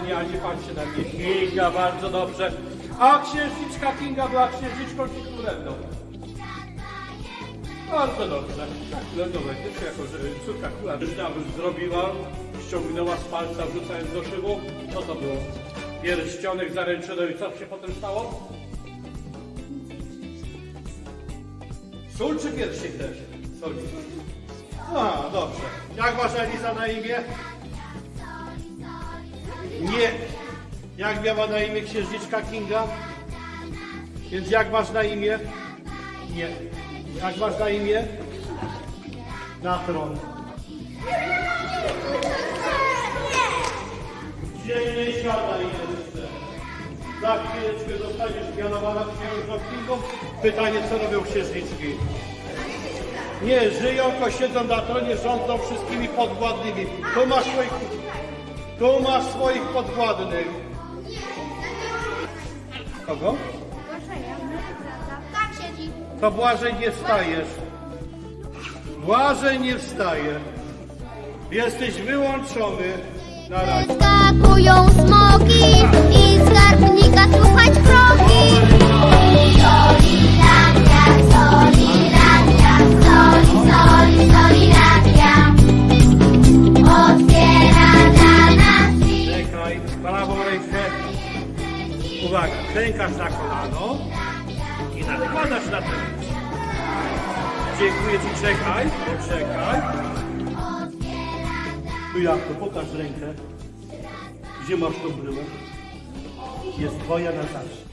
pani, ani pan się na mnie. Kinga, bardzo dobrze. A księżniczka Kinga była księżniczką czy królewną? Bardzo dobrze. Tak, królewną Edycję, jako że córka króla Drżna zrobiła, ściągnęła z palca, wrzucając do szybu. Co to było? Pierścionek zaręczyny i co się potem stało? Sól czy pierścień też? Sól. A, dobrze. Jak masz Eliza na imię? Nie. Jak miała na imię księżniczka Kinga? Więc jak masz na imię? Nie. Jak masz na imię? Natron. Gdzie nie siadaj jeszcze. Za chwileczkę zostaniesz mianowana księżną Kingą. Pytanie, co robią księżniczki? Nie, żyją, to siedzą na tronie, rządzą wszystkimi podwładnymi. Tu masz swoich, tu masz swoich podwładnych. Kogo? Siedzi. To Błażej nie wstajesz. Błażej nie wstaje. Jesteś wyłączony na razie. Skakują smoki i słuchać kroki. Klękasz na kolano i nakładasz na ten. Dziękuję ci, czekaj, poczekaj. No jak to, pokaż rękę. Gdzie masz tą bryłę? Jest twoja na zawsze.